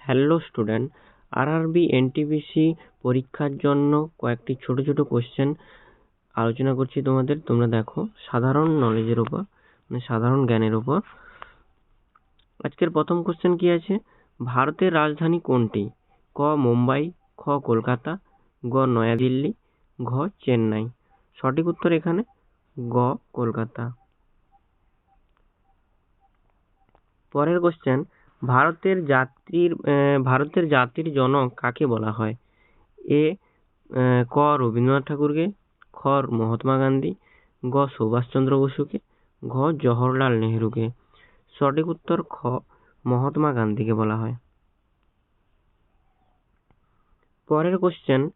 Hello student RRB NTPC পরীক্ষার জন্য কয়েকটি ছোট ছোট কোশ্চেন আলোচনা করছি তোমাদের। তোমরা দেখো, সাধারণ নলেজের উপর মানে সাধারণ জ্ঞানের উপর। আজকের প্রথম কোশ্চেন কি আছে? ভারতের রাজধানী কোনটি? ক, মুম্বাই, খ, কলকাতা, গ, নয়াদিল্লি, ঘ, চেন্নাই। সঠিক উত্তর এখানে, গ, কলকাতা। পরের কোশ্চেন ভারতের জাতির ভারতের জাতির জনক কাকে বলা হয়? এ ক, রবীন্দ্রনাথ ঠাকুরকে, খ, মহাত্মা গান্ধী, গ, সুভাষচন্দ্র বসুকে, ঘ, জওহরলাল নেহরুকে। সঠিক উত্তর খ, মহাত্মা গান্ধীকে বলা হয়। পরের কোশ্চেন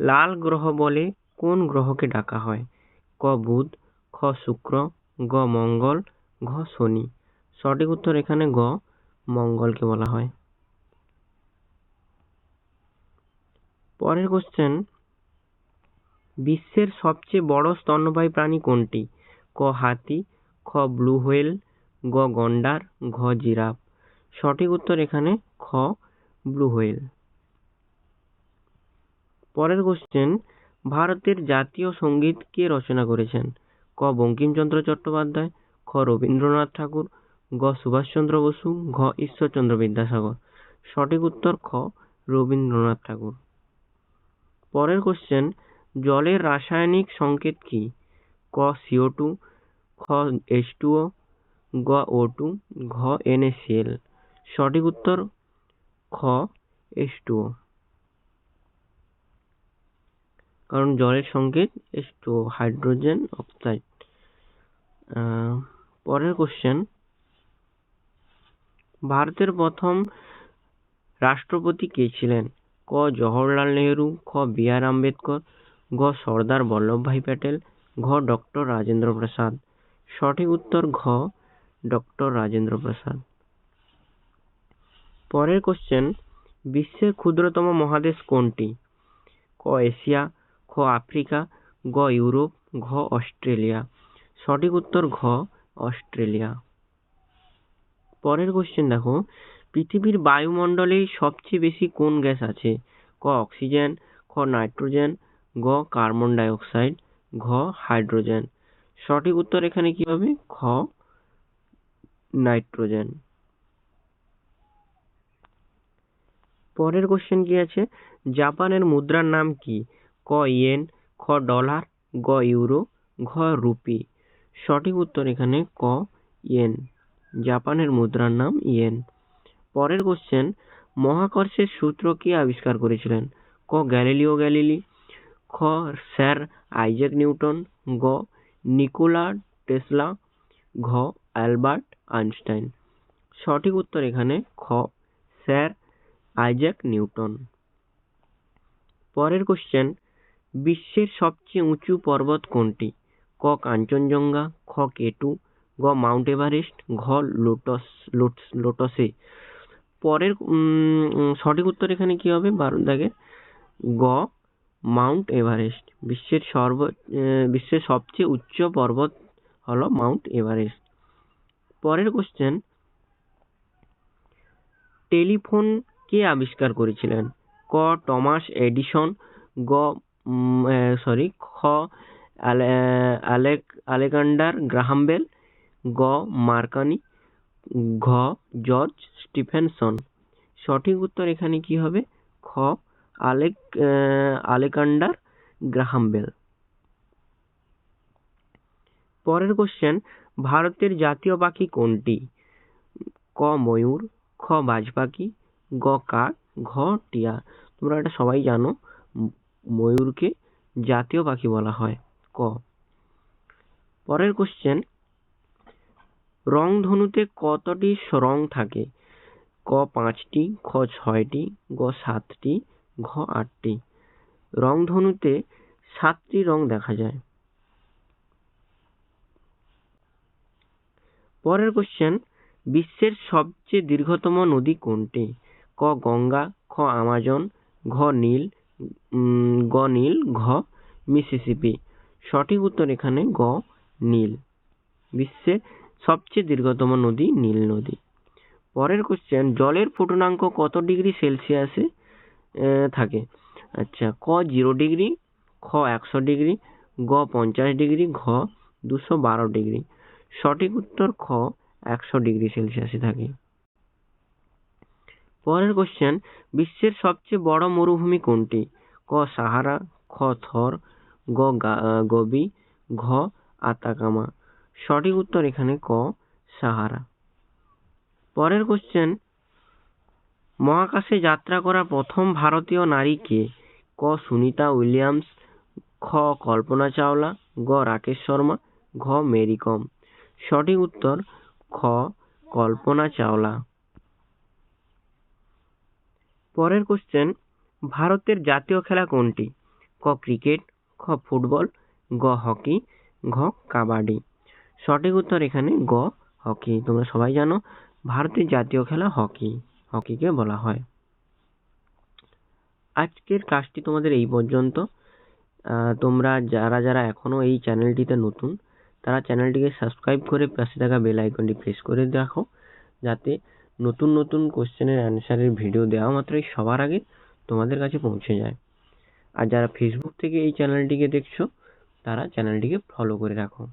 লাল গ্রহ বলে কোন গ্রহকে ডাকা হয়? ক, বুধ, খ, শুক্র, গ, মঙ্গল, ঘ, শনি। সঠিক উত্তর এখানে গ। মঙ্গলকে বলা হয়। পরের কোশ্চেন বিশ্বের সবচেয়ে বড় স্তন্যপায়ী প্রাণী কোনটি? ক হাতি, খ ব্লু হোয়েল, গ গন্ডার, ঘ জিরাফ। সঠিক উত্তর এখানে খ ব্লু হোয়েল। পরের কোশ্চেন ভারতের জাতীয় সংগীত কে রচনা করেছেন? ক বঙ্কিমচন্দ্র চট্টোপাধ্যায়, খ রবীন্দ্রনাথ ঠাকুর গ সুভাষচন্দ্র বসু, ঘ ঈশ্বরচন্দ্র বিদ্যাসাগর। সঠিক উত্তর খ রবীন্দ্রনাথ ঠাকুর। পরের কোশ্চেন জলের রাসায়নিক সংকেত কি? ক সিও টু খ এইচ ও গ ও টু ঘ এনএসিএল সঠিক উত্তর, খ এইচ ও কারণ জলের সংকেত H two O hydrogen oxide. পরের কোশ্চেন ভারতের প্রথম রাষ্ট্রপতি কে ছিলেন? ক. জওহরলাল নেহেরু, খ. বি. আর. আম্বেদকর ঘ সর্দার বল্লভভাই প্যাটেল, ঘ. ডক্টর রাজেন্দ্র প্রসাদ। সঠিক উত্তর ঘ. ডক্টর রাজেন্দ্র প্রসাদ। পরের কোশ্চেন বিশ্বের ক্ষুদ্রতম মহাদেশ কোনটি? ক. এশিয়া, খ. আফ্রিকা, গ. ইউরোপ, ঘ. অস্ট্রেলিয়া। সঠিক উত্তর ঘ. অস্ট্রেলিয়া। পরের কোশ্চেন দেখো। পৃথিবীর বায়ুমণ্ডলে সবচেয়ে বেশি কোন গ্যাস আছে? ক, অক্সিজেন, খ, নাইট্রোজেন, গ, কার্বন ডাইঅক্সাইড, ঘ, হাইড্রোজেন। সঠিক উত্তর এখানে কি হবে? খ, নাইট্রোজেন। পরের কোশ্চেন কি আছে? জাপানের মুদ্রার নাম কি? ক, ইয়েন, খ, ডলার, গ, ইউরো, ঘ, রুপি। সঠিক উত্তর এখানে ক, ইয়েন। জাপানের মুদ্রার নাম ইয়েন। পরের কোশ্চেন মহাকর্ষের সূত্র কে আবিষ্কার করেছিলেন? ক, গ্যালিলিও গ্যালিলি, খ, স্যার আইজ্যাক নিউটন, গ, নিকোলা টেসলা, ঘ, অ্যালবার্ট আইনস্টাইন। সঠিক উত্তর এখানে খ, স্যার আইজ্যাক নিউটন। পরের কোশ্চেন বিশ্বের সবচেয়ে উঁচু পর্বত কোনটি? ক, কাঞ্চনজঙ্ঘা, খ কেটু গ মাউন্ট এভারেস্ট, ঘ লোটস লোটস, লোটসে। পরের সঠিক উত্তর এখানে কি হবে? বারো দাগের গ, মাউন্ট এভারেস্ট। বিশ্বের সর্ব বিশ্বের সবচেয়ে উচ্চ পর্বত হলো মাউন্ট এভারেস্ট। পরের কোশ্চেন টেলিফোন কে আবিষ্কার করেছিলেন? ক, টমাস এডিসন, গ সরি, খ আলেক, আলেকান্ডার গ্রাহাম বেল গ. মার্কানি, ঘ. George Stephenson. সঠিক উত্তর এখানে কি হবে? খ. Alec Alexander Graham Bell. পরের কোশ্চেন ভারতের জাতীয় পাখি কোনটি? ক. ময়ূর, খ. বাজ পাখি গ. কাক, ঘ. টিয়া তোমরা এটা সবাই জানো, ময়ূরকে জাতীয় পাখি বলা হয়। ক. পরের কোশ্চেন রংধনুতে কতটি রং থাকে? ক পাঁচটি, খ ছয়টি, গ সাতটি, ঘ আটটি। রংধনুতে সাতটি রং দেখা যায়। পরের কোশ্চেন বিশ্বের সবচেয়ে দীর্ঘতম নদী কোনটি? ক গঙ্গা, খ আমাজন, ঘ নীল গ নীল, ঘ মিসিসিপি। সঠিক উত্তর এখানে গ নীল। বিশ্বের সবচেয়ে দীর্ঘতম নদী নীল নদী। পরের কোশ্চেন জলের ফুটনাঙ্ক কত ডিগ্রি সেলসিয়াসে থাকে? আচ্ছা ক জিরো ডিগ্রি খ একশো ডিগ্রি গ পঞ্চাশ ডিগ্রি ঘ দুশো বারো ডিগ্রি। সঠিক উত্তর খ একশো ডিগ্রি সেলসিয়াসে থাকে। পরের কোশ্চেন বিশ্বের সবচেয়ে বড় মরুভূমি কোনটি? ক সাহারা খ থর গ গা- আহ, গবি ঘ আতাকামা। সঠিক উত্তর এখানে ক, সাহারা। পরের কোশ্চেন মহাকাশে যাত্রা করা প্রথম ভারতীয় নারী কে? ক, সুনিতা উইলিয়ামস, খ, কল্পনা চাওলা, গ, রাকেশ শর্মা, ঘ, মেরি কম। সঠিক উত্তর, খ, কল্পনা চাওলা। পরের কোশ্চেন ভারতের জাতীয় খেলা কোনটি? ক, ক্রিকেট, খ, ফুটবল, গ, হকি, ঘ, কাবাডি। সঠিক উত্তর এখানে গ, হকি। তোমরা সবাই জানো, ভারতের জাতীয় খেলা হকি, হকিকে বলা হয়। আজকের ক্লাসটি তোমাদের এই পর্যন্ত। তোমরা যারা যারা এখনও এই চ্যানেলটিতে নতুন, তারা চ্যানেলটিকে সাবস্ক্রাইব করে পাশে থাকা বেল আইকনটি প্রেস করে রাখো, যাতে নতুন নতুন কোশ্চেনের অ্যান্সারের ভিডিও দেওয়া মাত্রই সবার আগে তোমাদের কাছে পৌঁছে যায়। আর যারা ফেসবুক থেকে এই চ্যানেলটিকে দেখছ, তারা চ্যানেলটিকে ফলো করে রাখো।